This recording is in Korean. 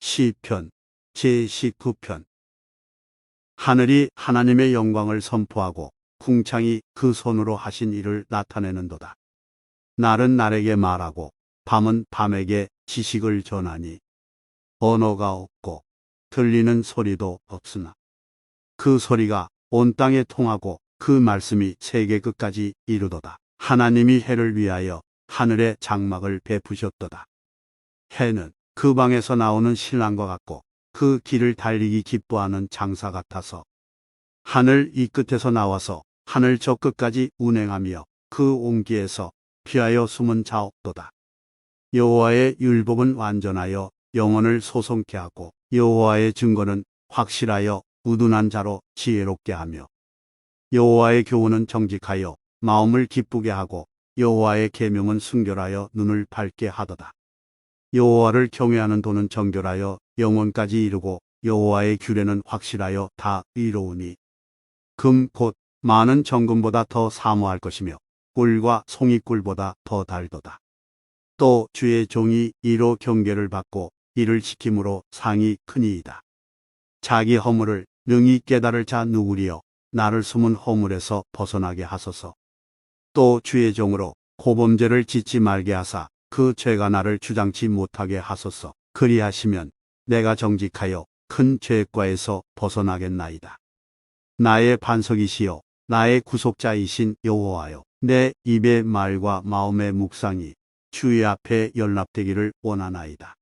시편 제19편 하늘이 하나님의 영광을 선포하고 궁창이 그 손으로 하신 일을 나타내는도다. 날은 날에게 말하고 밤은 밤에게 지식을 전하니 언어가 없고 들리는 소리도 없으나 그 소리가 온 땅에 통하고 그 말씀이 세계 끝까지 이르도다. 하나님이 해를 위하여 하늘의 장막을 베푸셨도다. 해는 그 방에서 나오는 신랑과 같고 그 길을 달리기 기뻐하는 장사 같아서 하늘 이 끝에서 나와서 하늘 저 끝까지 운행하며 그 온기에서 피하여 숨은 자 없도다. 여호와의 율법은 완전하여 영혼을 소송케 하고 여호와의 증거는 확실하여 우둔한 자로 지혜롭게 하며 여호와의 교훈은 정직하여 마음을 기쁘게 하고 여호와의 계명은 순결하여 눈을 밝게 하도다. 여호와를 경외하는 도는 정결하여 영원까지 이르고 여호와의 규례는 확실하여 다 이로우니 금 곧 많은 정금보다 더 사모할 것이며 꿀과 송이꿀보다 더 달도다. 또 주의 종이 이로 경계를 받고 이를 지킴으로 상이 크니이다. 자기 허물을 능히 깨달을 자 누구리요 나를 숨은 허물에서 벗어나게 하소서. 또 주의 종으로 고범죄를 짓지 말게 하사 그 죄가 나를 주장치 못하게 하소서. 그리하시면 내가 정직하여 큰 죄과에서 벗어나겠나이다. 나의 반석이시여 나의 구속자이신 여호와여 내 입의 말과 마음의 묵상이 주의 앞에 연락되기를 원하나이다.